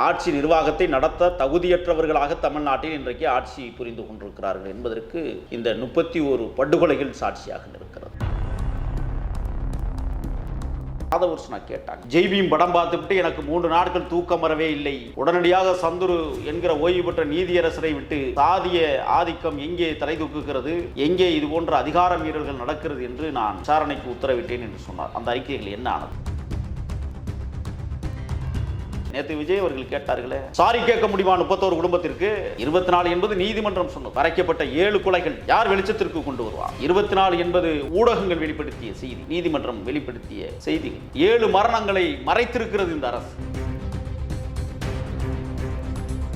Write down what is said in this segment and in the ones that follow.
ஆட்சி நிர்வாகத்தை நடத்த தகுதியற்றவர்களாக தமிழ்நாட்டில் இன்றைக்கு ஆட்சி புரிந்து கொண்டிருக்கிறார்கள் என்பதற்கு இந்த முப்பத்தி ஒரு படுகொலைகள் சாட்சியாக இருக்கிறது ராதவர்ஷனா கேட்டாங்க. ஜெய்பியும் படம் பார்த்துவிட்டு எனக்கு மூன்று நாட்கள் தூக்கம் வரவே இல்லை. உடனடியாக சந்துரு என்கிற ஓய்வு பெற்ற நீதியரசரை விட்டு சாதிய ஆதிக்கம் எங்கே தலை தூக்குகிறது எங்கே இது போன்ற அதிகார மீறல்கள் நடக்கிறது என்று நான் விசாரணைக்கு உத்தரவிட்டேன் என்று சொன்னார். அந்த அறிக்கைகள் என்ன ஆனது? நேற்று விஜய் அவர்கள் கேட்டார்களே சாரி கேட்க முடியுமா முப்பத்தோரு குடும்பத்திற்கு? இருபத்தி நாலு என்பது நீதிமன்றம் சொன்னது. மறைக்கப்பட்ட ஏழு கொலைகள் யார் வெளிச்சத்திற்கு கொண்டு வருவார் இருபத்தி நாலு என்பது ஊடகங்கள் வெளிப்படுத்திய செய்தி நீதிமன்றம் வெளிப்படுத்திய செய்தி. ஏழு மரணங்களை மறைத்திருக்கிறது இந்த அரசு.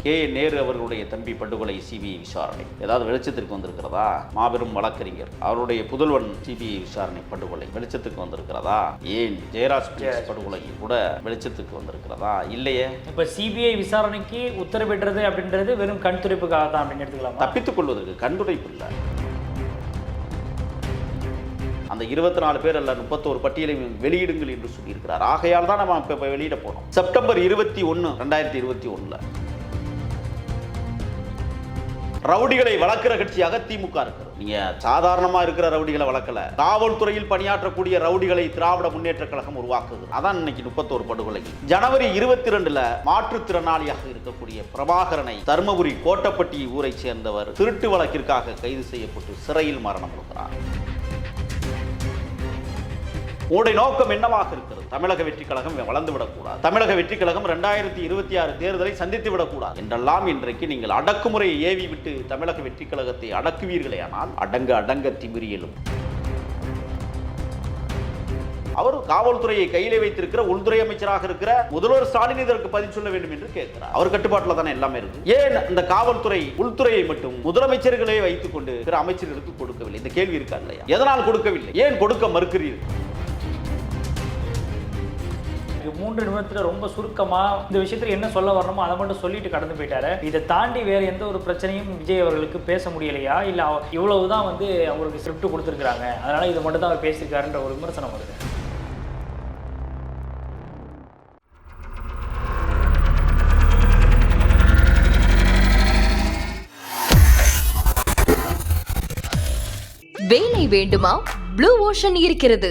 கே. நேரு அவர்களுடைய தம்பி படுகொலை சிபிஐ விசாரணை. ஏதாவது வெளிச்சத்திற்கு வந்திருக்கிறதா? மாபெரும் வழக்கறிஞர். அவருடைய புதல்வன் சிபிஐ விசாரணை படுகொலை. வெளிச்சத்துக்கு வந்திருக்கிறதா? ஏன் ஜெயராஜ் படுகொலை கூட வெளிச்சத்துக்கு வந்திருக்கிறதா? இல்லையே. இப்போ சிபிஐ விசாரணைக்கு உத்தரவிடுறது அப்படின்றது வெறும் கண் துடைப்புக்காக தான் அப்படின்னு எடுத்துக்கலாமா? தப்பித்துக் கொள்வதற்கு கண்டுடைப்பு இல்லை. அந்த இருபத்தி நாலு பேர் அல்ல முப்பத்தோரு பட்டியலை வெளியிடுங்கள் என்று சொல்லியிருக்கிறார். ஆகையால் தான் நம்ம இப்போ வெளியிட போனோம் செப்டம்பர் இருபத்தி ஒன்று ரெண்டாயிரத்தி இருபத்தி ஒன்றில் ரவுடிகளை வளர்க்கிற கட்சியாக திமுக இருக்கிறது. நீங்க சாதாரணமா இருக்கிற ரவுடிகளை வளர்க்கல. காவல்துறையில் பணியாற்றக்கூடிய ரவுடிகளை திராவிட முன்னேற்ற கழகம் உருவாக்குது. அதான் இன்னைக்கு முப்பத்தோரு படுகொலை. ஜனவரி இருபத்தி ரெண்டுல மாற்றுத்திறனாளியாக இருக்கக்கூடிய பிரபாகரனை தருமபுரி கோட்டப்பட்டி ஊரை சேர்ந்தவர் திருட்டு வழக்கிற்காக கைது செய்யப்பட்டு சிறையில் மரணம் கொடுக்கிறார். உங்களுடைய நோக்கம் என்னவாக இருக்கிறது? தமிழக வெற்றி கழகம் வளர்ந்து விடக்கூடாது தமிழக வெற்றி கழகம் ரெண்டாயிரத்தி இருபத்தி ஆறு தேர்தலை சந்தித்து விடக்கூடாது என்றெல்லாம் இன்றைக்கு நீங்கள் அடக்குமுறையை ஏவி விட்டு தமிழக வெற்றி கழகத்தை அடக்குவீர்களே ஆனால் அடங்க அடங்க திமிரியலும் அவர் காவல்துறையை கையிலே வைத்திருக்கிற உள்துறை அமைச்சராக இருக்கிற முதல்வர் ஸ்டாலின் இதற்கு பதில் சொல்ல வேண்டும் என்று கேட்கிறார். அவர் கட்டுப்பாட்டில் தானே எல்லாமே இருக்கு. ஏன் இந்த காவல்துறை உள்துறையை மட்டும் முதலமைச்சர்களே வைத்துக் கொண்டு பிற அமைச்சர்களுக்கு கொடுக்கவில்லை? இந்த கேள்வி இருக்கா இல்லையா? எதனால் கொடுக்கவில்லை? ஏன் கொடுக்க மறுக்கிறீர்கள்? மூன்று நிமிடத்தில் ரொம்ப சுருக்கமாக இந்த விஷயத்தில் என்ன சொல்ல வரணுமோ அதை மட்டும் சொல்லிட்டு கடந்து போயிட்டாரு. இதை தாண்டி வேறு எந்த ஒரு பிரச்சனையும் விஜய் அவர்களுக்கு பேச முடியலையா? இல்லை இவ்வளவு தான் வந்து அவருக்கு ஸ்கிரிப்ட் கொடுத்துருக்காங்க அதனால இதை மட்டும் தான் அவர் பேசியிருக்காருன்ற ஒரு விமர்சனம் வருது. வேலை வேண்டுமா? ப்ளூ ஓஷன் இருக்கிறது.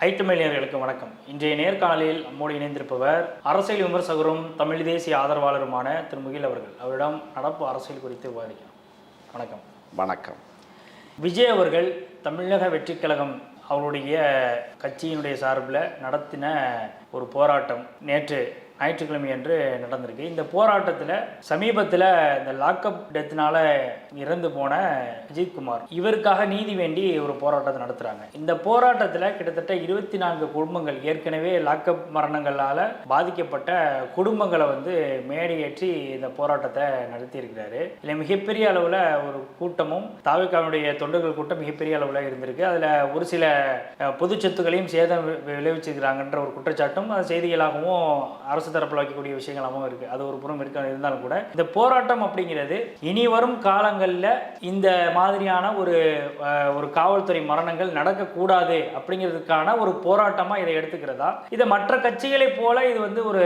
ஐத்தமிழியர்களுக்கு வணக்கம். இன்றைய நேர்காணலில் நம்மோடு இணைந்திருப்பவர் அரசியல் விமர்சகரும் தமிழ் தேசிய ஆதரவாளருமான திரு. முகில் அவர்கள். அவரிடம் நடப்பு அரசியல் குறித்து விவாதிக்கலாம். வணக்கம். வணக்கம். விஜய் அவர்கள் தமிழக வெற்றிக் கழகம் அவருடைய கட்சியினுடைய சார்பில் நடத்தின ஒரு போராட்டம் நேற்று ஞாயிற்றுக்கிழமை அன்று நடந்திருக்கு. இந்த போராட்டத்தில் சமீபத்தில் இந்த லாக்அப் டெத்னால இறந்து போன அஜித்குமார் இவருக்காக நீதி வேண்டி ஒரு போராட்டத்தை நடத்துகிறாங்க இந்த போராட்டத்தில் கிட்டத்தட்ட இருபத்தி நான்கு குடும்பங்கள் ஏற்கனவே லாக்அப் மரணங்களால் பாதிக்கப்பட்ட குடும்பங்களை வந்து மேடையேற்றி இந்த போராட்டத்தை நடத்தியிருக்கிறாரு. இதில் மிகப்பெரிய அளவில் ஒரு கூட்டமும் தாவிக்காவுடைய தொண்டர்கள் கூட்டம் மிகப்பெரிய அளவில் இருந்திருக்கு. அதில் ஒரு சில பொது சொத்துக்களையும் சேதம் வி- விளைவிச்சிருக்கிறாங்கன்ற ஒரு குற்றச்சாட்டும் அது செய்திகளாகவும் அரசு தரப்பில் வைக்கக்கூடிய விஷயங்களாகவும் இருக்குது அது ஒரு புறம் இருக்க இருந்தாலும் கூட இந்த போராட்டம் அப்படிங்கிறது இனி வரும் காலங்களில் இந்த மாதிரியான ஒரு ஒரு காவல்துறை மரணங்கள் நடக்கக்கூடாது அப்படிங்கிறதுக்கான ஒரு போராட்டமாக இதை எடுத்துக்கிறதா? இதை மற்ற கட்சிகளைப் போல இது வந்து ஒரு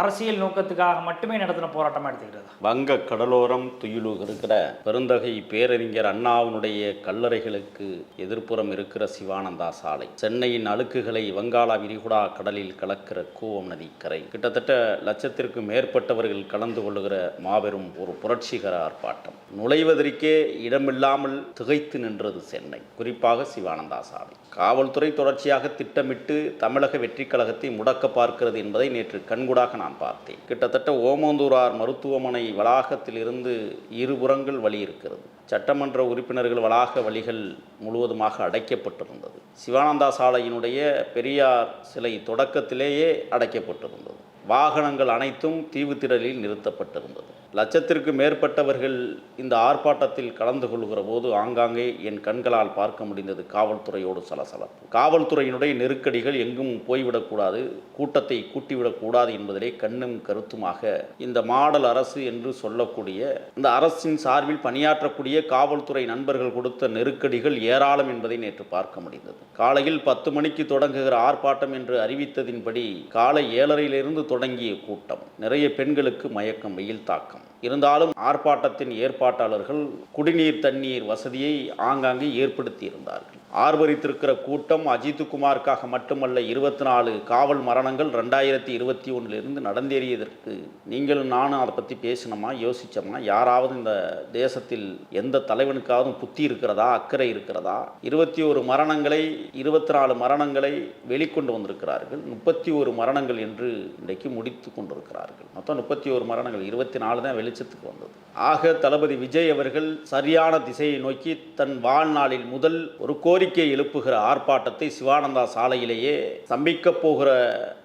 அரசியல் நோக்கத்துக்காக மட்டுமே நடத்தின போராட்டமாக எடுத்துக்கிறதா? வங்க கடலோரம் துயிலுக இருக்கிற பெருந்தகை பேரறிஞர் அண்ணாவினுடைய கல்லறைகளுக்கு எதிர்ப்புறம் இருக்கிற சிவானந்தா சாலை. சென்னையின் அழுக்குகளை வங்காள விரிகுடா கடலில் கலக்கிற கூவம் நதிக்கரை. கிட்டத்தட்ட லட்சத்திற்கு மேற்பட்டவர்கள் கலந்து கொள்ளுகிற மாபெரும் ஒரு புரட்சிகர ஆர்ப்பாட்டம். நுழைவதற்கே இடமில்லாமல் திகைத்து நின்றது சென்னை. குறிப்பாக சிவானந்தா சாலை காவல்துறை தொடர்ச்சியாக திட்டமிட்டு தமிழக வெற்றிக் கழகத்தை முடக்க பார்க்கிறது என்பதை நேற்று கண்கூடாக நான் பார்த்தேன். கிட்டத்தட்ட ஓமந்தூரார் மருத்துவமனை வளாகத்திலிருந்து இருபுறங்கள் வழி இருக்கிறது. சட்டமன்ற உறுப்பினர்கள் வளாக வழிகள் முழுவதுமாக அடைக்கப்பட்டிருந்தது. சிவானந்தா சாலையினுடைய பெரியார் சிலை தொடக்கத்திலேயே அடைக்கப்பட்டிருந்தது. வாகனங்கள் அனைத்தும் தீவுத்திடலில் நிறுத்தப்பட்டிருந்தது. லட்சத்திற்கு மேற்பட்டவர்கள் இந்த ஆர்ப்பாட்டத்தில் கலந்து கொள்கிற போது ஆங்காங்கே என் கண்களால் பார்க்க முடிந்தது காவல்துறையோடு சலசலப்பு. காவல்துறையினுடைய நெருக்கடிகள் எங்கும் போய்விடக்கூடாது கூட்டத்தை கூட்டிவிடக்கூடாது என்பதிலே கண்ணும் கருத்துமாக இந்த மாடல் அரசு என்று சொல்லக்கூடிய இந்த அரசின் சார்பில் பணியாற்றக்கூடிய காவல்துறை நண்பர்கள் கொடுத்த நெருக்கடிகள் ஏராளம் என்பதை நேற்று பார்க்க முடிந்தது. காலையில் பத்து மணிக்கு தொடங்குகிற ஆர்ப்பாட்டம் என்று அறிவித்ததின்படி காலை ஏழரையிலிருந்து தொடங்கிய கூட்டம். நிறைய பெண்களுக்கு மயக்கம் வெயில் தாக்கம். இருந்தாலும் ஆர்ப்பாட்டத்தின் ஏற்பாட்டாளர்கள் குடிநீர் தண்ணீர் வசதியை ஆங்காங்கே ஏற்படுத்தியிருந்தார்கள். ஆர்வரித்திருக்கிற கூட்டம் அஜித்குமாருக்காக மட்டுமல்ல இருபத்தி நாலு காவல் மரணங்கள் ரெண்டாயிரத்தி இருபத்தி ஒன்றிலிருந்து நடந்தேறியதற்கு நீங்களும் நானும் அதை பற்றி பேசினோமா யோசிச்சோமா? யாராவது இந்த தேசத்தில் எந்த தலைவனுக்காவது புத்தி இருக்கிறதா அக்கறை இருக்கிறதா? இருபத்தி ஒரு மரணங்களை இருபத்தி நாலு மரணங்களை வெளிக்கொண்டு வந்திருக்கிறார்கள். முப்பத்தி ஒரு மரணங்கள் என்று இன்றைக்கு முடித்து கொண்டிருக்கிறார்கள். மொத்தம் முப்பத்தி ஒரு மரணங்கள் இருபத்தி நாலு தான் வெளிச்சத்துக்கு வந்தது. ஆக தளபதி விஜய் அவர்கள் சரியான திசையை நோக்கி தன் வாழ்நாளில் முதல் ஒரு கோரிக்கை எழுப்புகிற ஆர்ப்பாட்டத்தை சிவானந்தா சாலையிலேயே சம்பிக்கப் போகிற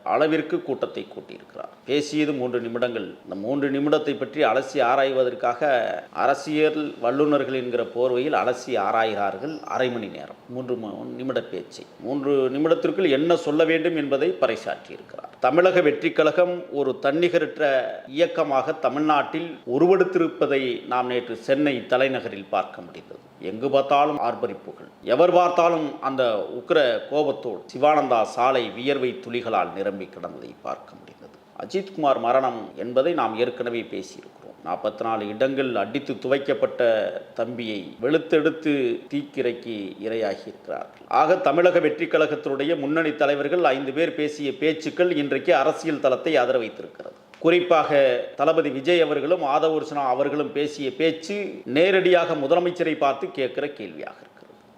அளவிற்கு கூட்டத்தை கூட்டியிருக்கிறார். பேசியது மூன்று நிமிடங்கள். இந்த மூன்று நிமிடத்தை பற்றி அலசி ஆராய்வதற்காக அரசியல் வல்லுநர்கள் என்கிற போர்வையில் அலசி ஆராய்கிறார்கள் அரை மணி நேரம். மூன்று நிமிட பேச்சை. மூன்று நிமிடத்திற்குள் என்ன சொல்ல வேண்டும் என்பதை பறைசாற்றியிருக்கிறார். தமிழக வெற்றிக் கழகம் ஒரு தன்னிகரற்ற இயக்கமாக தமிழ்நாட்டில் உருவெடுத்திருப்பதை நாம் நேற்று சென்னை தலைநகரில் பார்க்க முடிந்தது. எங்கு பார்த்தாலும் ஆர்ப்பரிப்புகள். எவர் பார்த்தாலும் அந்த உக்ர கோபத்தோடு சிவானந்தா சாலை வியர்வை துளிகளால் நிரம்பி கிடந்ததை பார்க்க முடிந்தது. அஜித்குமார் மரணம் என்பதை நாம் ஏற்கனவே பேசியிருக்கிறோம். நாற்பத்தி நாலு இடங்கள் அடித்து துவைக்கப்பட்ட தம்பியை வெளுத்தெடுத்து தீக்கிரைக்கு இரையாகி இருக்கிறார்கள் ஆக தமிழக வெற்றிக் கழகத்தினுடைய முன்னணி தலைவர்கள் ஐந்து பேர் பேசிய பேச்சுக்கள் இன்றைக்கு அரசியல் தளத்தை ஆதர வைத்திருக்கிறது குறிப்பாக தளபதி விஜய் அவர்களும் ஆதவூர்சனா அவர்களும் பேசிய பேச்சு நேரடியாக முதலமைச்சரை பார்த்து கேட்கிற கேள்வியாக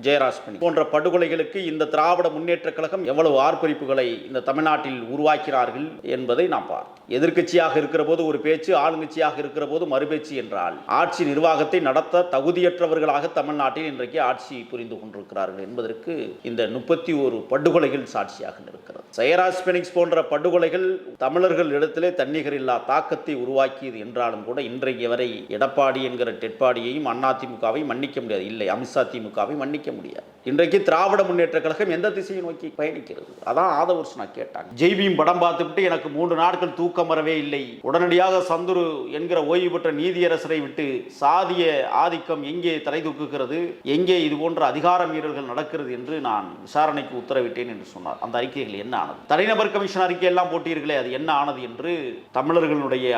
ஜெயராஸ்மணி போன்ற படுகொலைகளுக்கு இந்த திராவிட முன்னேற்ற கழகம் எவ்வளவு ஆர்ப்பரிப்புகளை இந்த தமிழ்நாட்டில் உருவாக்கிறார்கள் என்பதை நாம் பார்த்தோம். எதிர்க்கட்சியாக இருக்கிற போது ஒரு பேச்சு ஆளுங்கட்சியாக இருக்கிற போது மறுபேச்சு என்றால் ஆட்சி நிர்வாகத்தை நடத்த தகுதியற்றவர்களாக தமிழ்நாட்டில் இன்றைக்கு ஆட்சி புரிந்து கொண்டிருக்கிறார்கள் என்பதற்கு இந்த முப்பத்தி ஒரு படுகொலைகள் சாட்சியாக இருக்கிறது ஜெயராஜ் பெனிக்ஸ் போன்ற படுகொலைகள் தமிழர்கள் இடத்திலே தன்னிகர் இல்லா தாக்கத்தை உருவாக்கியது என்றாலும் கூட இன்றைக்கு வரை எடப்பாடி என்கிற டெட்பாடியையும் அதிமுகவை மன்னிக்க முடியாது. இல்லை அமித்ஷா திமுகவை மன்னிக்க முடியாது. இன்றைக்கு திராவிட முன்னேற்ற கழகம் எந்த திசையை நோக்கி பயணிக்கிறது? அதான் ஆதவர்ஷனா கேட்டாங்க. ஜெய்பியும் படம் பார்த்துவிட்டு எனக்கு மூன்று நாட்கள் தூக்கம் வரவே இல்லை. உடனடியாக சந்துரு என்கிற ஓய்வு பெற்ற நீதியரசரை விட்டு சாதிய ஆதிக்கம் எங்கே தலை தூக்குகிறது? எங்கே இது போன்ற அதிகார மீறல்கள் நடக்கிறது என்று நான் விசாரணைக்கு உத்தரவிட்டேன் என்று சொன்னார். அந்த அறிக்கைகள் என்ன ஆனது? தனிநபர் கமிஷன் அறிக்கை எல்லாம் போட்டீர்களே அது என்ன ஆனது என்று தமிழர்களுடைய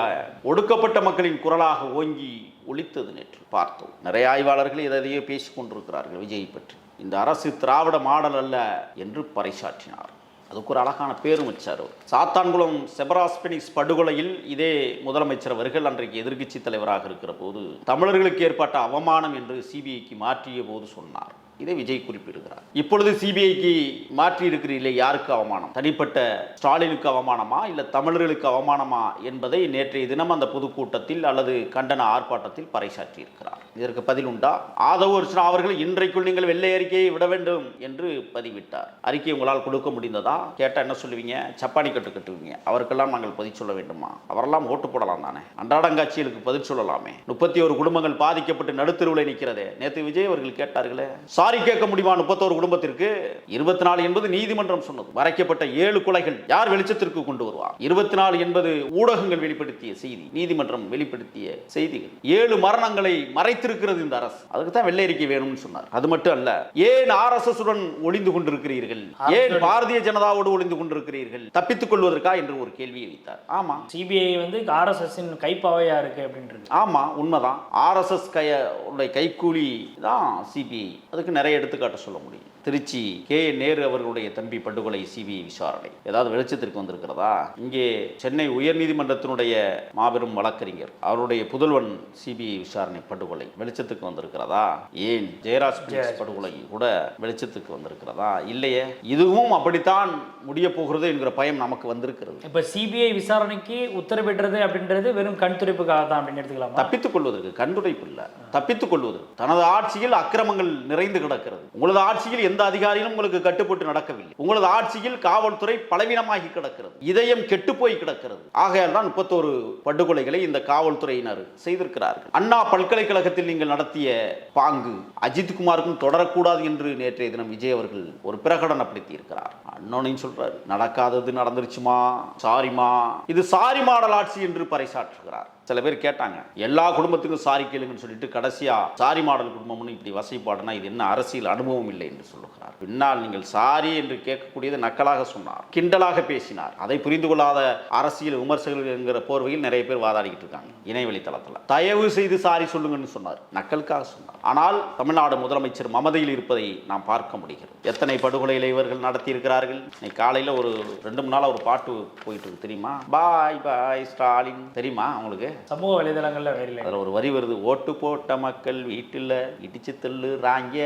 ஒடுக்கப்பட்ட மக்களின் குரலாக ஓங்கி ஒழித்தது நேற்று. பார்த்தோம். நிறைய ஆய்வாளர்கள் எதையோ பேசிக் கொண்டிருக்கிறார்கள் விஜய் பற்றி. இந்த அரசு திராவிட மாடல் அல்ல என்று பறைசாற்றினார். அதுக்கு ஒரு அழகான பேரும் வச்சார் அவர். சாத்தான்குளம் செபராஸ்பெனிக்ஸ் படுகொலையில் இதே முதலமைச்சர் அவர்கள் அன்றைக்கு எதிர்க்கட்சி தலைவராக இருக்கிற போது தமிழர்களுக்கு ஏற்பட்ட அவமானம் என்று சிபிஐக்கு மாற்றிய போது சொன்னார். இதை விஜய் குறிப்பிடுகிறார். இப்பொழுது சிபிஐக்கு மாற்றி இருக்கிறீர்களே யாருக்கு அவமானம்? தனிப்பட்ட ஸ்டாலினுக்கு அவமானமா இல்ல தமிழர்களுக்கு அவமானமா என்பதை நேற்றைய தினம் அந்த பொதுக்கூட்டத்தில் அல்லது கண்டன ஆர்ப்பாட்டத்தில் பறைசாற்றி இருக்கிறார் இதற்கு பதில் உண்டா? ஆதவ அர்ச்சனா அவர்கள் இன்றைக்குள் நீங்கள் வெள்ளை அறிக்கையை விட வேண்டும் என்று பதிவிட்டார். அறிக்கை உங்களால் கொடுக்க முடிந்ததா? கேட்டா என்ன சொல்லுவீங்க? சப்பானி கட்டு கட்டுவீங்க. அவருக்கெல்லாம் நாங்கள் பதில் சொல்ல வேண்டுமா? அவரெல்லாம் ஓட்டு போடலாம் தானே? அன்றாடங்காட்சிகளுக்கு பதில் சொல்லலாமே. முப்பத்தி ஒரு குடும்பங்கள் பாதிக்கப்பட்டு நடுத்தருவில் நிற்கிறதே. நேற்று விஜய் அவர்கள் கேட்டார்களே சாரி கேட்க முடியுமா முப்பத்தோரு குடும்பத்திற்கு? இருபத்தி நாலு என்பது நீதிமன்றம் சொன்னது. மறைக்கப்பட்ட ஏழு கொலைகள் யார் வெளிச்சத்திற்கு கொண்டு வருவார்? இருபத்தி நாலு என்பது ஊடகங்கள் வெளிப்படுத்திய செய்தி நீதிமன்றம் வெளிப்படுத்திய செய்திகள். ஏழு மரணங்களை மறைத்திருக்கிறது இந்த அரசு. அதுக்கு தான் வெள்ளை அறிக்கை வேணும்னு சொன்னார். அது மட்டும் அல்ல ஏன் ஆர்எஸ்எஸ் உடன் ஒளிந்து கொண்டிருக்கிறீர்கள்? ஏன் பாரதிய ஜனதாவோடு ஒளிந்து கொண்டிருக்கிறீர்கள்? தப்பித்துக் கொள்வதற்கா என்று ஒரு கேள்வியை வைத்தார். ஆமா. சிபிஐ வந்து ஆர்எஸ்எஸ்ஸின் கைப்பாவையா இருக்கு அப்படின்றது. ஆமா உண்மைதான். ஆர்எஸ்எஸ் கைய உடைய கைக்கூலி தான் சிபிஐ. அதுக்கு நிறைய எடுத்துக்காட்ட சொல்ல முடியும். திருச்சி கே. நேரு அவர்களுடைய தம்பி படுகொலை சிபிஐ விசாரணை. ஏதாவது வெளிச்சத்திற்கு வந்திருக்கிறதா? இங்கே சென்னை உயர்நீதிமன்றத்தினுடைய மாபெரும் வழக்கறிஞர் அவருடைய புதல்வன் சிபிஐ விசாரணை படுகொலை வெளிச்சத்துக்கு வந்திருக்கிறதா? ஏன் ஜெயராஜ் படுகொலை கூட வெளிச்சத்துக்கு வந்திருக்கிறதா? இல்லையே இதுவும் அப்படித்தான் முடிய போகிறது என்கிற பயம் நமக்கு வந்திருக்கிறது. இப்போ சிபிஐ விசாரணைக்கு உத்தரவிடுறது அப்படின்றது வெறும் கண் துடைப்புக்காக தான் அப்படின்னு எடுத்துக்கலாமா? தப்பித்துக் கொள்வதற்கு கண்டுடைப்பு இல்லை. தப்பித்துக் கொள்வதற்கு தனது ஆட்சியில் அக்கிரமங்கள் நிறைந்து கிடக்கிறது. உங்களது ஆட்சியில் எந்த அதிகாரிகளும் உங்களுக்கு கட்டுப்பட்டு நடக்கவில்லை. உங்களது ஆட்சியில் காவல்துறை பலவீனமாகி கிடக்கிறது. இதயம் கெட்டு போய் கிடக்கிறது. ஆகையால் தான் முப்பத்தோரு படுகொலைகளை இந்த காவல்துறையினர் செய்திருக்கிறார்கள். அண்ணா பல்கலைக்கழகத்தில் நீங்கள் நடத்திய பாங்கு அஜித் குமாருக்கும் தொடரக்கூடாது என்று நேற்றைய தினம் விஜய் அவர்கள் ஒரு பிரகடனப்படுத்தி இருக்கிறார் அண்ணோனையும் சொல்றாரு நடக்காதது நடந்துருச்சுமா? சாரிமா? இது சாரி மாடல் ஆட்சி என்று பறைசாற்றுகிறார். சில பேர் கேட்டாங்க எல்லா குடும்பத்துக்கும் சாரி கேளுங்கன்னு சொல்லிட்டு கடைசியா சாரி மாடல் குடும்பம்னு இப்படி வசைப்பாடுனா இது என்ன அரசியல் அனுபவம் இல்லை? என்று சொல்லுகிறார். பின்னால் நீங்கள் சாரி என்று கேட்கக்கூடியது நக்கலாக சொன்னார் கிண்டலாக பேசினார். அதை புரிந்து கொள்ளாத அரசியல் விமர்சகர்கள் என்கிற போர்வையில் நிறைய பேர் வாதாடிக்கிட்டு இருக்காங்க இணையவழி தளத்தில் தயவு செய்து சாரி சொல்லுங்கன்னு சொன்னார். நக்கலுக்காக சொன்னார். ஆனால் தமிழ்நாடு முதலமைச்சர் மமதையில் இருப்பதை நாம் பார்க்க முடிகிறது. எத்தனை படுகொலைகளை இவர்கள் நடத்தி இருக்கிறார்கள் இன்னைக்கு காலையில் ஒரு ரெண்டு மூணு நாள் ஒரு பாட்டு போயிட்டு இருக்கு தெரியுமா? பாய் பாய் ஸ்டாலின். தெரியுமா அவங்களுக்கு சமூக வலைதளங்கள்ல வேறில்லை அதில் ஒரு வரி வருது ஓட்டு போட்ட மக்கள் வீட்டில் இடிச்சு தள்ளுறாங்க.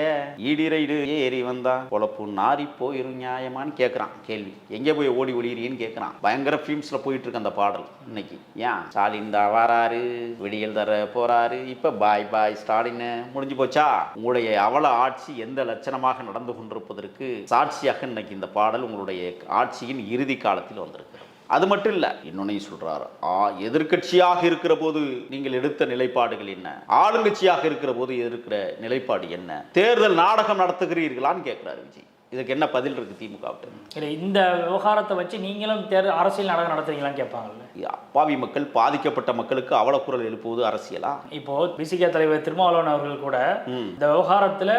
ஈடிரைடு ஏறி வந்தா பொழப்பு நாரி போயிரும் நியாயமான்னு கேட்குறான் கேள்வி. எங்கே போய் ஓடி ஒளியிறீன்னு கேட்குறான் பயங்கர ஃபிலிம்ஸில் போயிட்டு இருக்கு அந்த பாடல் இன்னைக்கு. ஏன்? ஸ்டாலின் தான் வராரு விடியல் தர போறாரு. இப்போ பாய் பாய் ஸ்டாலின். முடிஞ்சு போச்சா? உங்களுடைய அவல ஆட்சி எந்த லட்சணமாக நடந்து கொண்டிருப்பதற்கு சாட்சியாக இன்னைக்கு இந்த பாடல் உங்களுடைய ஆட்சியின் இறுதி காலத்தில் வந்திருக்கிறது. அது மட்டும் இல்லை இன்னொன்னையும் சொல்றாரு ஆ எதிர்க்கட்சியாக இருக்கிற போது நீங்கள் எடுத்த நிலைப்பாடுகள் என்ன? ஆளுங்கட்சியாக இருக்கிற போது எதிர்க்கிற நிலைப்பாடு என்ன? தேர்தல் நாடகம் நடத்துகிறீர்களான்னு கேட்கிறாரு விஜய். இதுக்கு என்ன பதில் இருக்கு திமுக இல்லை இந்த விவகாரத்தை வச்சு நீங்களும் தேர்தல் அரசியல் நாடகம் நடத்துறீங்களான்னு கேட்பாங்கல்ல. அப்பாவி மக்கள் பாதிக்கப்பட்ட மக்களுக்கு அவல குரல் எழுப்புவது அரசியலா? இப்போ பிசிகே தலைவர் திருமாவளவன் அவர்கள் கூட. இந்த விவகாரத்துல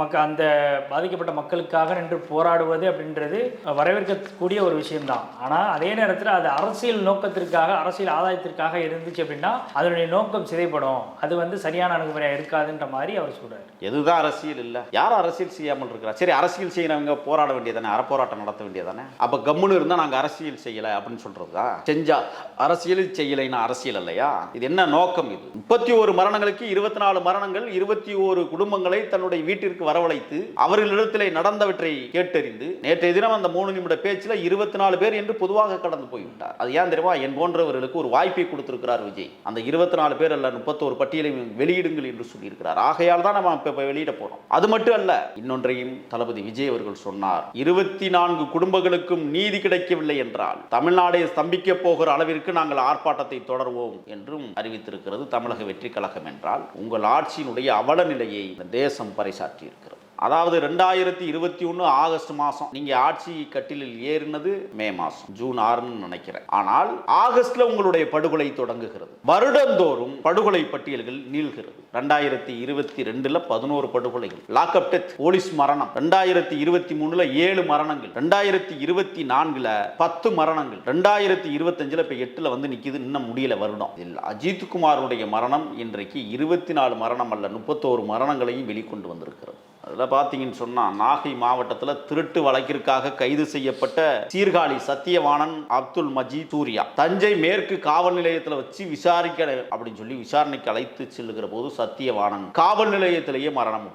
மக்க அந்த பாதிக்கப்பட்ட மக்களுக்காக நின்று போராடுவது அப்படின்றது வரவேற்கக்கூடிய ஒரு விஷயம்தான். ஆனா அதே நேரத்துல அது அரசியல் நோக்கத்திற்காக அரசியல் ஆதாயத்திற்காக இருந்துச்சு அப்படின்னா அதனுடைய நோக்கம் சிதைப்படும். அது வந்து சரியான அணுகுமுறையா இருக்காதுன்ற மாதிரி அவர் சொல்றாரு. எதுதான் அரசியல் இல்ல. யார் அரசியல் செய்யாமல் இருக்கிறா சரி அரசியல் செய்யறவங்க போராட வேண்டியதானே? அறப்போராட்டம் நடத்த வேண்டியதானே? அப்ப கம்முன்னு இருந்தா நாங்க அரசியல் செய்யலை அப்படின்னு சொல்கிறதா செஞ்சா அரசியல் செய்யலைன்னா அரசியல் இல்லையா இது என்ன நோக்கம் இது? முப்பத்தி ஒரு மரணங்களுக்கு இருபத்தி நாலு மரணங்கள் இருபத்தி ஒரு குடும்பங்களை தன்னுடைய வீட்டிற்கு வரவழைத்து அவர்களிடத்திலே நடந்தவற்றை கேட்டறிந்து நேற்றைய தினம் அந்த மூணு நிமிட பேச்சுல இருபத்தி நாலு பேர் என்று பொதுவாக கடந்து போய்விட்டார். அது ஏன் தெரியுமா? என் போன்றவர்களுக்கு ஒரு வாய்ப்பை கொடுத்திருக்கிறார் விஜய். அந்த இருபத்தி நாலு பேர் அல்ல முப்பத்தோரு பட்டியலை வெளியிடுங்கள் என்று சொல்லியிருக்கிறார். ஆகையால் தான் நம்ம வெளியிட போறோம். அது மட்டும் அல்ல இன்னொன்றையும் தளபதி விஜய் அவர்கள் சொன்னார் இருபத்தி நான்கு குடும்பங்களுக்கும் நீதி கிடைக்கவில்லை என்றால் தமிழ்நாடை ஸ்தம்பிக்க போகிற அளவிற்கு நாங்கள் ஆர்ப்பாட்டத்தை தொடர்வோம் என்றும் அறிவித்திருக்கிறது தமிழக வெற்றி கழகம் என்றால் உங்கள் ஆட்சியினுடைய அவல நிலையை தேசம் பறைசாற்றியிருக்கிறது. அதாவது ரெண்டாயிரத்தி இருபத்தி ஒன்று ஆகஸ்ட் மாதம் நீங்கள் ஆட்சி கட்டிலில் ஏறினது மே மாதம் ஜூன் ஆறுன்னு நினைக்கிறேன். ஆனால் ஆகஸ்ட்ல உங்களுடைய படுகொலை தொடங்குகிறது. வருடந்தோறும் படுகொலை பட்டியல்கள் நீள்கிறது. ரெண்டாயிரத்தி இருபத்தி ரெண்டுல பதினோரு படுகொலைகள். லாக்அப் டெத் போலீஸ் மரணம். ரெண்டாயிரத்தி இருபத்தி மூணுல ஏழு மரணங்கள். ரெண்டாயிரத்தி இருபத்தி நான்குல பத்து மரணங்கள். ரெண்டாயிரத்தி இருபத்தஞ்சுல இப்போ எட்டுல வந்து நிற்கிது இன்னும் முடியல வருடம். இதில் அஜித் குமாருடைய மரணம் இன்றைக்கு இருபத்தி நாலு மரணம் அல்ல முப்பத்தோரு மரணங்களையும் வெளிக்கொண்டு வந்திருக்கிறது. அதில் பார்த்தீங்கன்னு சொன்னால் நாகை மாவட்டத்தில் திருட்டு வழக்கிற்காக கைது செய்யப்பட்ட சீர்காழி சத்தியவாணன் அப்துல் மஜீத் சூர்யா தஞ்சை மேற்கு காவல் நிலையத்தில் வச்சு விசாரிக்க அப்படின்னு சொல்லி விசாரணைக்கு அழைத்து செல்லுகிற போது சத்தியவாணன் காவல் நிலையத்திலேயே மரணம்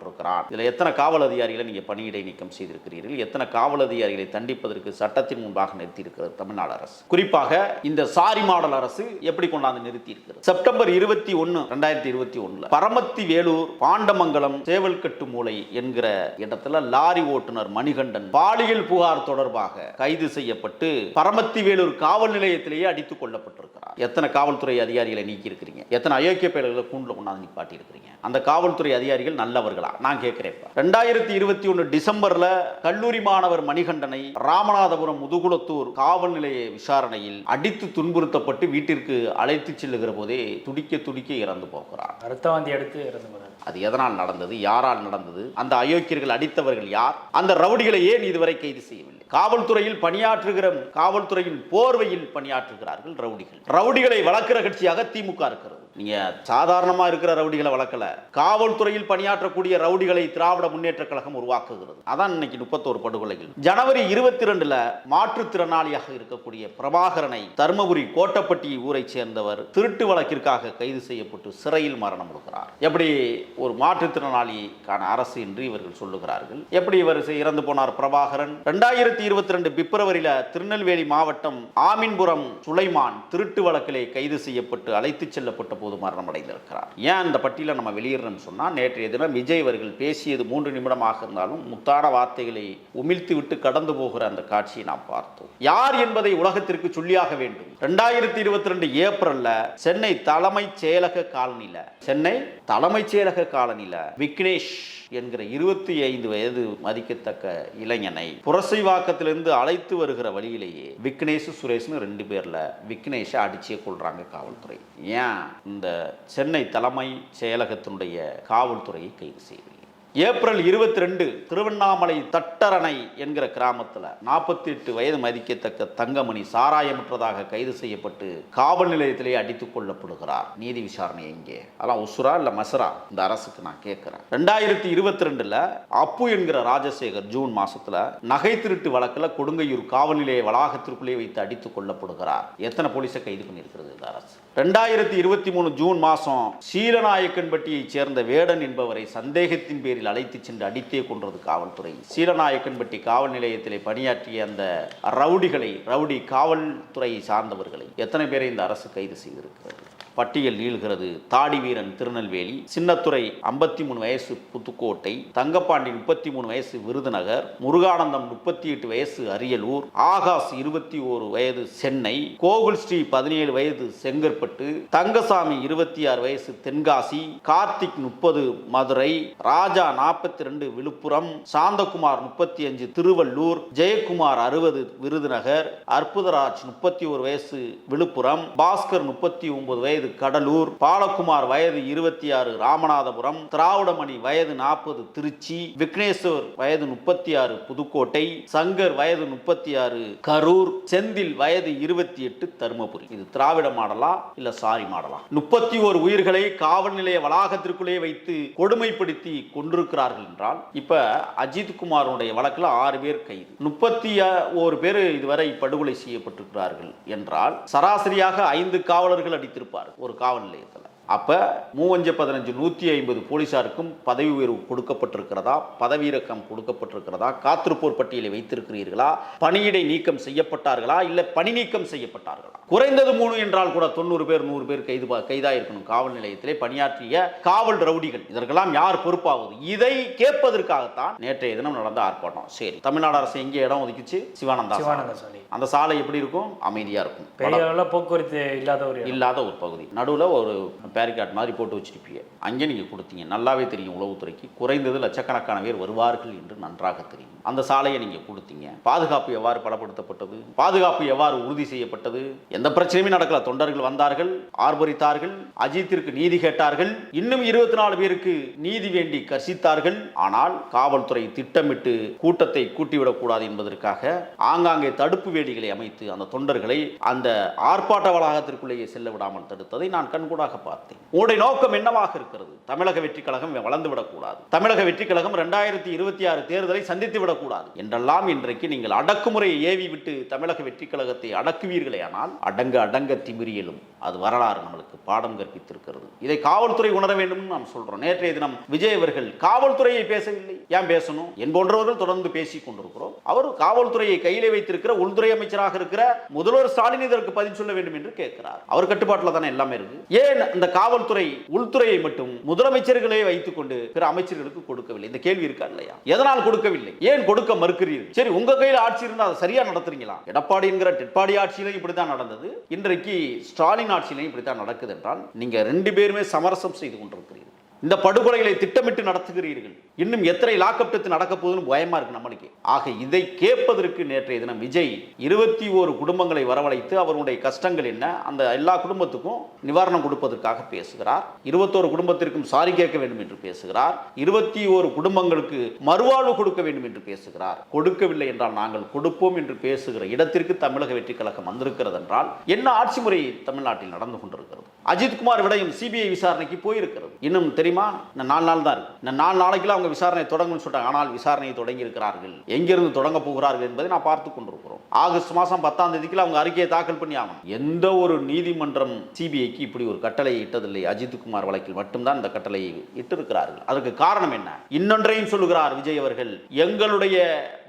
இதில் எத்தனை காவல் அதிகாரிகளை நீங்கள் பணியிடை நீக்கம் செய்திருக்கிறீர்கள்? எத்தனை காவல் அதிகாரிகளை தண்டிப்பதற்கு சட்டத்தின் முன்பாக நிறுத்தி இருக்கிறது தமிழ்நாடு அரசு? குறிப்பாக இந்த சாரி மாடல் அரசு எப்படி கொண்டாந்து நிறுத்தி இருக்கிறது செப்டம்பர் இருபத்தி ஒன்று ரெண்டாயிரத்தி இருபத்தி ஒன்றுல பரமத்தி வேலூர் பாண்டமங்கலம் சேவல்கட்டு மூலை என்கிற இடத்துல லாரி ஓட்டுநர் மணிகண்டன் பாலியல் புகார் தொடர்பாக கைது செய்யப்பட்டு பரமத்தி வேலூர் காவல் நிலையத்திலேயே அடித்துக் கொள்ளப்பட்டிருக்கிறார் எத்தனை காவல்துறை அதிகாரிகளை நீக்கி இருக்கிறீங்க எத்தனை அயோக்கிய பேரர்களை கூண்டில் கொண்டாந்து நிப்பாட்டி இருக்கிறீங்க அந்த காவல்துறை அதிகாரிகள் நல்லவர்களா? நான் கேட்கிறேன் ரெண்டாயிரத்தி இருபத்தி ஒன்று டிசம்பர்ல கல்லூரி மாணவர் மணிகண்டனை ராமநாதபுரம் முதுகுளத்தூர் காவல் நிலைய விசாரணையில் அடித்து துன்புறுத்தப்பட்டு வீட்டிற்கு அழைத்து செல்லுகிற போதே துடிக்க துடிக்க இறந்து போகிறார். ரத்தவாந்தி அடுத்து இறந்து போகிறார் அது எதனால் நடந்தது? யாரால் நடந்தது? அந்த அயோக்கியர்கள் அடித்தவர்கள் யார்? அந்த ரவுடிகளை ஏன் இதுவரை கைது செய்யவில்லை? காவல்துறையில் பணியாற்றுகிற காவல்துறையின் போர்வையில் பணியாற்றுகிறார்கள் ரவுடிகள். ரவுடிகளை வளர்க்கிற கட்சியாக திமுக இருக்கிறது. நீங்க சாதாரணமா இருக்கிற ரவுடிகளை வளர்க்கல. காவல்துறையில் பணியாற்றக்கூடிய ரவுடிகளை திராவிட முன்னேற்ற கழகம் உருவாக்குகிறது. அதான் இன்னைக்கு முப்பத்தோரு படுகொலைகள். ஜனவரி இருபத்தி ரெண்டுல மாற்றுத்திறனாளியாக இருக்கக்கூடிய பிரபாகரனை தருமபுரி கோட்டப்பட்டி ஊரை சேர்ந்தவர் திருட்டு வழக்கிற்காக கைது செய்யப்பட்டு சிறையில் மரணம் கொடுக்கிறார். எப்படி ஒரு மாற்றுத்திறனாளிக்கான அரசு என்று இவர்கள் சொல்லுகிறார்கள். எப்படி இவர் இறந்து போனார் பிரபாகரன்? ரெண்டாயிரத்தி இருபத்தி ரெண்டு பிப்ரவரியில திருநெல்வேலி மாவட்டம் ஆமின்புரம் சுலைமான் திருட்டு வழக்கிலே கைது செய்யப்பட்டு அழைத்துச் செல்லப்பட்ட போது மரணம் அடைந்திருக்கிறார் ஏன் அந்த பட்டியலை நம்ம வெளியிடணும்னு சொன்னால் நேற்றைய தினம் விஜய் அவர்கள் பேசியது மூன்று நிமிடமாக இருந்தாலும் முத்தான வார்த்தைகளை உமிழ்த்து விட்டு கடந்து போகிற அந்த காட்சியை நாம் பார்த்தோம். யார் என்பதை உலகத்திற்கு சொல்லியாக வேண்டும். ரெண்டாயிரத்தி இருபத்தி ரெண்டு ஏப்ரல்ல சென்னை தலைமைச் செயலக காலனில சென்னை தலைமைச் செயலக காலனில விக்னேஷ் என்கிற இருபத்தி ஐந்து வயது மதிக்கத்தக்க இளைஞனை புரசைவாக்கத்திலிருந்து அழைத்து வருகிற வழியிலேயே விக்னேஷ் சுரேஷ்னு ரெண்டு பேர்ல விக்னேஷை அடிச்சே கொள்றாங்க காவல்துறை. ஏன்? இந்த சென்னை தலைமை செயலகத்தினுடைய காவல்துறையை கைது செய்வீங்க ஏப்ரல் இருபத்தி ரெண்டு திருவண்ணாமலை தட்டரணை என்கிற கிராமத்தில் நாற்பத்தி எட்டு வயது மதிக்கத்தக்க தங்கமணி சாராயமற்றதாக கைது செய்யப்பட்டு காவல் நிலையத்திலே அடித்துக் கொள்ளப்படுகிறார் நீதி விசாரணை எங்கே? அதெல்லாம் உசுரா இல்லை மசரா? இந்த அரசுக்கு நான் கேட்குறேன் ரெண்டாயிரத்தி இருபத்தி ரெண்டில் அப்பு என்கிற ராஜசேகர் ஜூன் மாசத்துல நகை திருட்டு வழக்கில் கொடுங்கையூர் காவல் நிலைய வளாகத்திற்குள்ளே வைத்து அடித்துக் கொள்ளப்படுகிறார் எத்தனை போலீஸை கைது பண்ணியிருக்கிறது இந்த அரசு? ரெண்டாயிரத்தி இருபத்தி மூணு ஜூன் மாதம் சீலநாயக்கன்பட்டியைச் சேர்ந்த வேடன் என்பவரை சந்தேகத்தின் பேரில் அழைத்து சென்று அடித்தே கொன்றது காவல்துறை. சீலநாயக்கன்பட்டி காவல் நிலையத்திலே பணியாற்றிய அந்த ரவுடிகளை ரவுடி காவல்துறையை சார்ந்தவர்களை எத்தனை பேரை இந்த அரசு கைது செய்திருக்கிறது? பட்டியல் நீள்கிறது. தாடி வீரன் திருநெல்வேலி சின்னத்துறை ஐம்பத்தி மூணு வயசு புதுக்கோட்டை தங்கப்பாண்டி முப்பத்தி மூணு வயசு விருதுநகர் முருகானந்தம் முப்பத்தி எட்டு வயசு அரியலூர் ஆகாஷ் இருபத்தி ஓரு வயது சென்னை கோகுல் ஸ்ரீ பதினேழு வயது செங்கற்பட்டு தங்கசாமி இருபத்தி ஆறு வயசு தென்காசி கார்த்திக் முப்பது மதுரை ராஜா நாற்பத்தி ரெண்டு விழுப்புரம் சாந்தகுமார் முப்பத்தி அஞ்சு திருவள்ளூர் ஜெயக்குமார் அறுபது விருதுநகர் அற்புதராஜ் முப்பத்தி ஒரு வயசு விழுப்புரம் பாஸ்கர் முப்பத்தி ஒன்பது வயது கடலூர் பாலகுமார் வயது இருபத்தி ஆறு ராமநாதபுரம் திராவிடமணி வயது நாற்பது திருச்சி விக்னேஸ்வர் வயது முப்பத்தி ஆறு புதுக்கோட்டை சங்கர் வயது முப்பத்தி ஆறு கரூர் செந்தில் வயது இருபத்தி எட்டு தருமபுரி. இது திராவிட மாடலா இல்ல சாரி மாடலா? முப்பத்தி ஓரு உயிர்களை காவல் நிலைய வளாகத்திற்குள்ளே வைத்து கொடுமைப்படுத்தி கொண்டிருக்கிறார்கள் என்றால் இப்ப அஜித் குமாருடைய வழக்கில் ஆறு பேர் கைது. முப்பத்தி ஒரு பேர் இதுவரை படுகொலை செய்யப்பட்டிருக்கிறார்கள் என்றால் சராசரியாக ஐந்து காவலர்கள் அடித்திருப்பார்கள். ஒரு காவல் நிலையத்தில். அப்போ மூவஞ்சு பதினஞ்சு நூற்றி ஐம்பது போலீசாருக்கும் பதவி உயர்வு கொடுக்கப்பட்டிருக்கிறதா? பதவியிறக்கம் கொடுக்கப்பட்டிருக்கிறதா? காத்திருப்போர் பட்டியலை வைத்திருக்கிறீர்களா? பணியிடை நீக்கம் செய்யப்பட்டார்களா? இல்லை பணி நீக்கம் செய்யப்பட்டார்களா? குறைந்தது மூணு என்றால் கூட தொண்ணூறு பேர் நூறு பேர் கைது கைதாயிருக்கணும் காவல் நிலையத்திலே பணியாற்றிய காவல் ரவுடிகள். இதற்கெல்லாம் யார் பொறுப்பாகுது இதை கேட்பதற்காகத்தான் நேற்றைய தினம் நடந்த ஆர்ப்பாட்டம். சரி தமிழ்நாடு அரசு எங்கே இடம் ஒதுக்கிச்சு? சிவானந்தா சிவானந்தா சொல்லி அந்த சாலை எப்படி இருக்கும்? அமைதியா இருக்கும். பெரிய அளவில் போக்குவரத்து இல்லாத ஒரு. இல்லாத ஒரு பகுதி. நடுவில் ஒரு பேரிகாட் மாதிரி போட்டு வச்சிருப்பீங்க. அங்கே நீங்கள் கொடுத்தீங்க. நல்லாவே தெரியும் உளவுத்துறைக்கு. குறைந்தது லட்சக்கணக்கான பேர் வருவார்கள் என்று நன்றாக தெரியும். அந்த சாலையை நீங்கள் கொடுத்தீங்க. பாதுகாப்பு எவ்வாறு பலப்படுத்தப்பட்டது? பாதுகாப்பு எவ்வாறு உறுதி செய்யப்பட்டது? எந்த பிரச்சனையுமே நடக்கல. தொண்டர்கள் வந்தார்கள் ஆர்ப்பரித்தார்கள் அஜித்திற்கு நீதி கேட்டார்கள். இன்னும் இருபத்தி நாலு பேருக்கு நீதி வேண்டி கர்சித்தார்கள். ஆனால் காவல்துறை திட்டமிட்டு கூட்டத்தை கூட்டிவிடக்கூடாது என்பதற்காக ஆங்காங்கே தடுப்பு வேலிகளை அமைத்து அந்த தொண்டர்களை அந்த ஆர்ப்பாட்ட வளாகத்திற்குள்ளேயே செல்ல விடாமல் தடுத்ததை நான் கண்கூடாக பார்த்தேன். உங்களுடைய நோக்கம் என்னவாக இருக்கிறது? தமிழக வெற்றி கழகம் வளர்ந்து விடக்கூடாது. தமிழக வெற்றி கழகம் ரெண்டாயிரத்தி இருபத்தி ஆறு தேர்தலை சந்தித்து விடக்கூடாது என்றெல்லாம் இன்றைக்கு நீங்கள் அடக்குமுறையை ஏவி விட்டு தமிழக வெற்றி கழகத்தை அடக்குவீர்களே ஆனால் அடங்க அடங்க திமிரியலும் அது வரலாறு நம்மளுக்கு பாடம் கற்பித்திருக்கிறது. இதை காவல்துறை உணர வேண்டும் நாம் சொல்றோம். நேற்றைய தினம் விஜய் அவர்கள் காவல்துறையை பேசவில்லை. ஏன் பேசணும்? என் போன்றவர்கள் தொடர்ந்து பேசிக் கொண்டிருக்கிறோம். அவர் காவல்துறையை கையிலே வைத்திருக்கிற உள்துறை அமைச்சராக இருக்கிற முதல்வர் ஸ்டாலின் இதற்கு பதில் சொல்ல வேண்டும் என்று கேட்கிறார். அவர் கட்டுப்பாட்டில் தானே எல்லாமே இருக்கு. ஏன் அந்த காவல்துறை உள்துறையை மட்டும் முதலமைச்சர்களே வைத்துக் கொண்டு பிற அமைச்சர்களுக்கு கொடுக்கவில்லை? இந்த கேள்வி இருக்கா இல்லையா? எதனால் கொடுக்கவில்லை? ஏன் கொடுக்க மறுக்கிறீர்கள்? சரி உங்க கையில் ஆட்சி இருந்தால் அதை சரியா நடத்துறீங்களா? எடப்பாடி என்கிற டெட்பாடி ஆட்சியிலும் இப்படித்தான் நடந்தது. இன்றைக்கு ஸ்டாலின் ஆட்சியிலையும் இப்படித்தான் நடக்குது என்றால் நீங்க ரெண்டு பேருமே சமரசம் செய்து கொண்டிருக்கிறீர்கள். இந்த படுகொலைகளை திட்டமிட்டு நடத்துகிறீர்கள். இன்னும் எத்தனை லாக்அப் டெத் நடக்க போகுதுன்னு பயமா இருக்கு நம்மளுக்கு. ஆக இதை கேட்பதற்கு நேற்றைய தினம் விஜய் இருபத்தி ஓரு குடும்பங்களை வரவழைத்து அவருடைய கஷ்டங்கள் என்ன அந்த எல்லா குடும்பத்துக்கும் நிவாரணம் கொடுப்பதற்காக பேசுகிறார். இருபத்தோரு குடும்பத்திற்கும் சாரி கேட்க வேண்டும் என்று பேசுகிறார். இருபத்தி ஓரு குடும்பங்களுக்கு மறுவாழ்வு கொடுக்க வேண்டும் என்று பேசுகிறார். கொடுக்கவில்லை என்றால் நாங்கள் கொடுப்போம் என்று பேசுகிற இடத்திற்கு தமிழக வெற்றி கழகம் வந்திருக்கிறது என்றால் என்ன ஆட்சி முறை தமிழ்நாட்டில் நடந்து கொண்டிருக்கிறது? அஜித்குமார் விடயம் சிபிஐ விசாரணைக்கு போயிருக்கிறது. இன்னும் தெரியும் இன்னும் நாலு நாள் தான் இருக்கு. இந்த நாலு நாளைக்குள்ள அவங்க விசாரணை தொடங்கும்னு சொல்லிட்டாங்க. ஆனால் விசாரணையை தொடங்கி இருக்கிறார்கள் எங்கிருந்து தொடங்க போகிறார்கள் என்பதை நான் பார்த்து கொண்டிருக்கிறோம். ஆகஸ்ட் மாதம் பத்தாம் தேதிக்குள்ள அவங்க அறிக்கையை தாக்கல் பண்ணி ஆகணும். எந்த ஒரு நீதிமன்றம் சிபிஐக்கு இப்படி ஒரு கட்டளை இட்டதில்லை. அஜித்குமார் வழக்கில் மட்டும்தான் இந்த கட்டளையை இட்டிருக்கிறார்கள். அதற்கு காரணம் என்ன? இன்னொன்றையும் சொல்லுகிறார் விஜய் அவர்கள். எங்களுடைய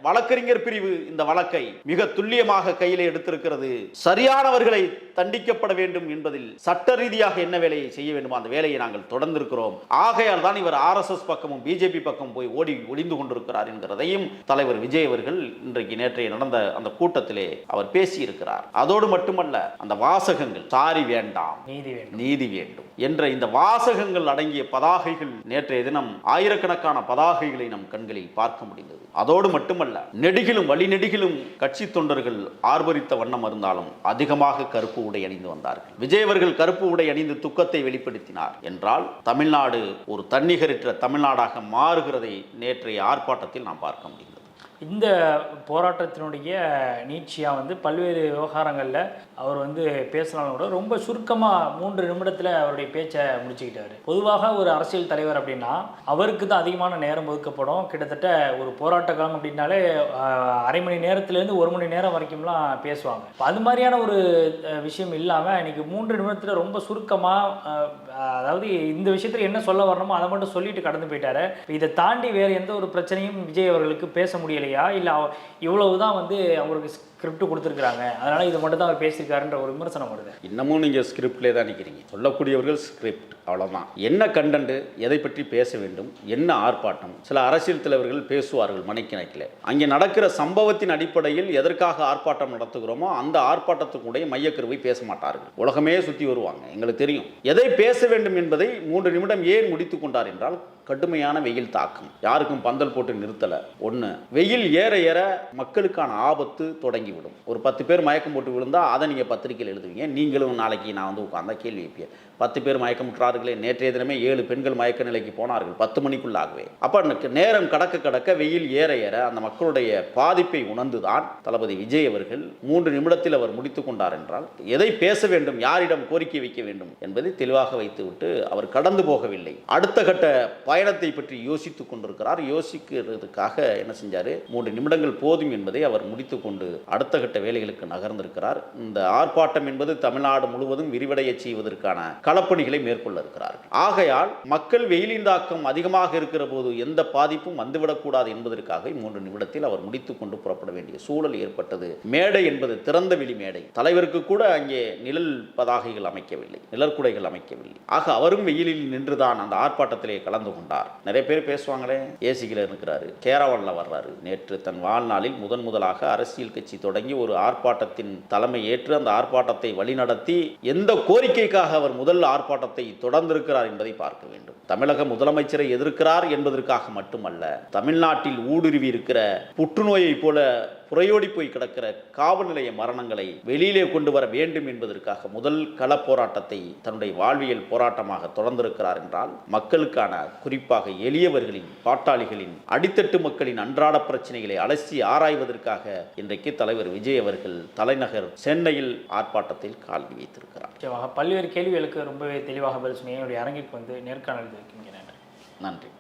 வழக்கறிஞர் பிரிவு இந்த வழக்கை மிக துல்லியமாக கையில் எடுத்திருக்கிறது. சரியானவர்களை தண்டிக்கப்பட வேண்டும் என்பதில் சட்ட ரீதியாக என்ன வேலையை செய்ய வேண்டுமோ அந்த வேலையை நாங்கள் தொடர்ந்திருக்கிறோம். ஆகையால் தான் இவர் ஆர்எஸ்எஸ் பக்கமும் பிஜேபி பக்கம் போய் ஓடி ஒளிந்து கொண்டிருக்கிறார் என்கிறதையும் தலைவர் விஜய் அவர்கள் இன்றைக்கு நேற்றைய நடந்த அந்த கூட்டத்திலே அவர் பேசியிருக்கிறார். அதோடு மட்டுமல்ல அந்த வாசகங்கள் சாரி வேண்டாம் நீதி வேண்டும். நீதி வேண்டும் என்ற இந்த வாசகங்கள் அடங்கிய பதாகைகள் நேற்றைய தினம் ஆயிரக்கணக்கான பதாகைகளை நம் கண்களில் பார்க்க முடிந்தது. அதோடு மட்டுமல்ல நெடுகிலும் வழி நெடுகிலும் கட்சி தொண்டர்கள் ஆர்ப்பரித்த வண்ணம் இருந்தாலும் அதிகமாக கருப்பு உடை அணிந்து வந்தார்கள். விஜய் அவர்கள் கருப்பு உடை அணிந்து துக்கத்தை வெளிப்படுத்தினார். என்றால் தமிழ்நாடு ஒரு தன்னிகரற்ற தமிழ்நாடாக மாறுகிறதை நேற்றைய ஆர்ப்பாட்டத்தில் நாம் பார்க்க முடியும் இந்த போராட்டத்தினுடைய நீட்சியாக வந்து பல்வேறு விவகாரங்களில் அவர் வந்து பேசினாலும் கூட ரொம்ப சுருக்கமாக மூன்று நிமிடத்தில் அவருடைய பேச்சை முடிச்சுக்கிட்டாரு. பொதுவாக ஒரு அரசியல் தலைவர் அப்படின்னா அவருக்கு தான் அதிகமான நேரம் ஒதுக்கப்படும். கிட்டத்தட்ட ஒரு போராட்ட காலம் அப்படின்னாலே அரை மணி நேரத்துலேருந்து ஒரு மணி நேரம் வரைக்கும்லாம் பேசுவாங்க. அது மாதிரியான ஒரு விஷயம் இல்லாமல் இன்றைக்கி மூன்று நிமிடத்தில் ரொம்ப சுருக்கமாக அதாவது இந்த விஷயத்தில் என்ன சொல்ல வரணுமோ அதை மட்டும் சொல்லிட்டு கடந்து போயிட்டாரு. இதை தாண்டி வேறு எந்த ஒரு பிரச்சனையும் விஜய் அவர்களுக்கு பேச முடியலையா இல்லை இவ்வளவு தான் வந்து அவருக்கு ஸ்கிரிப்ட் கொடுத்துருக்குறாங்க. அதனால் இது மட்டும் தான் அவர் பேசியிருக்காருன்ற ஒரு விமர்சனம் வருது. இன்னமும் நீங்கள் ஸ்கிரிப்ட்லேயே தான் நிற்கிறீங்க சொல்லக்கூடியவர்கள் ஸ்கிரிப்ட் அவ்வளோதான் என்ன கண்டென்ட் எதை பற்றி பேச வேண்டும் என்ன ஆர்ப்பாட்டம்? சில அரசியல் தலைவர்கள் பேசுவார்கள் மணிக்கணக்கில். அங்கே நடக்கிற சம்பவத்தின் அடிப்படையில் எதற்காக ஆர்ப்பாட்டம் நடத்துகிறோமோ அந்த ஆர்ப்பாட்டத்துக்குடைய மையக்கருவை பேச மாட்டார்கள். உலகமே சுற்றி வருவாங்க எங்களுக்கு தெரியும். எதை பேச வேண்டும் என்பதை மூன்று நிமிடம் ஏன் முடித்து கொண்டார் என்றால் கடுமையான வெயில் தாக்கம். யாருக்கும் பந்தல் போட்டு நிறுத்தலை. ஒன்று வெயில் ஏற ஏற மக்களுக்கான ஆபத்து தொடங்கிவிடும். ஒரு பத்து பேர் மயக்கம் போட்டு விழுந்தால் அதை நீங்கள் பத்திரிக்கையில் எழுதுவீங்க. நீங்களும் நாளைக்கு நான் வந்து உட்காந்தா கேள்வி வைப்பேன் பத்து பேர் மயக்கமுற்றார்களே. நேற்றைய தினமே ஏழு பெண்கள் மயக்க நிலைக்கு போனார்கள். பத்து மணிக்குள்ளாகவே. அப்போ நேரம் கடக்க கடக்க வெயில் ஏற ஏற அந்த மக்களுடைய பாதிப்பை உணர்ந்துதான் தளபதி விஜய் அவர்கள் மூன்று நிமிடத்தில் அவர் முடித்து கொண்டார் என்றால் எதை பேச வேண்டும்? யாரிடம் கோரிக்கை வைக்க வேண்டும்? என்பதை தெளிவாக வைத்துவிட்டு அவர் கடந்து போகவில்லை. அடுத்த கட்ட பயணத்தை பற்றி யோசித்துக் கொண்டிருக்கிறார். யோசிக்கிறதுக்காக என்ன செஞ்சாரு? மூன்று நிமிடங்கள் போதும் என்பதை அவர் முடித்து கொண்டு அடுத்த கட்ட வேலைகளுக்கு நகர்ந்திருக்கிறார். இந்த ஆர்ப்பாட்டம் என்பது தமிழ்நாடு முழுவதும் விரிவடைய செய்வதற்கான களப்பணிகளை மேற்கொள்ள இருக்கிறார் ஆகையால் மக்கள் வெயிலின் தாக்கம் அதிகமாக இருக்கிற போது எந்த பாதிப்பும் வந்துவிடக்கூடாது என்பதற்காக மூன்று நிமிடத்தில் அவர் முடித்துக்கொண்டு புறப்பட வேண்டிய சூழல் ஏற்பட்டது. மேடை என்பது திறந்த வெளி மேடை. தலைவருக்கு கூட அங்கே நிழல் பதாகைகள் அமைக்கவில்லை நிழற்குடைகள் அமைக்கவில்லை. ஆக அவரும் வெயிலில் நின்றுதான் அந்த ஆர்ப்பாட்டத்திலே கலந்து கொண்டார். நிறைய பேர் பேசுவாங்களே ஏசிக்கில் இருக்கிறாரு கேரவானில் வர்றாரு. நேற்று தன் வாழ்நாளில் முதன் முதலாக அரசியல் கட்சி தொடங்கி ஒரு ஆர்ப்பாட்டத்தின் தலைமை ஏற்று அந்த ஆர்ப்பாட்டத்தை வழிநடத்தி எந்த கோரிக்கைக்காக அவர் முதல் ஆர்ப்பாட்டத்தை தொடர்ந்திருக்கிறார் என்பதை பார்க்க வேண்டும். தமிழக முதலமைச்சரை எதிர்க்கிறார் என்பதற்காக மட்டுமல்ல தமிழ்நாட்டில் ஊடுருவி இருக்கிற புற்றுநோயைப் போல புறையோடி போய் கிடக்கிற காவல் நிலைய மரணங்களை வெளியிலே கொண்டு வர வேண்டும் என்பதற்காக முதல் கள போராட்டத்தை தன்னுடைய வாழ்வியல் போராட்டமாக தொடர்ந்திருக்கிறார் என்றால் மக்களுக்கான குறிப்பாக எளியவர்களின் பாட்டாளிகளின் அடித்தட்டு மக்களின் அன்றாட பிரச்சனைகளை அலசி ஆராய்வதற்காக இன்றைக்கு தலைவர் விஜய் அவர்கள் தலைநகர் சென்னையில் ஆர்ப்பாட்டத்தில் கால்வி வைத்திருக்கிறார். பல்வேறு கேள்விகளுக்கு ரொம்பவே தெளிவாக பதில் சொன்னீங்க அரங்கிற்கு வந்து நேர்காணல் நன்றி.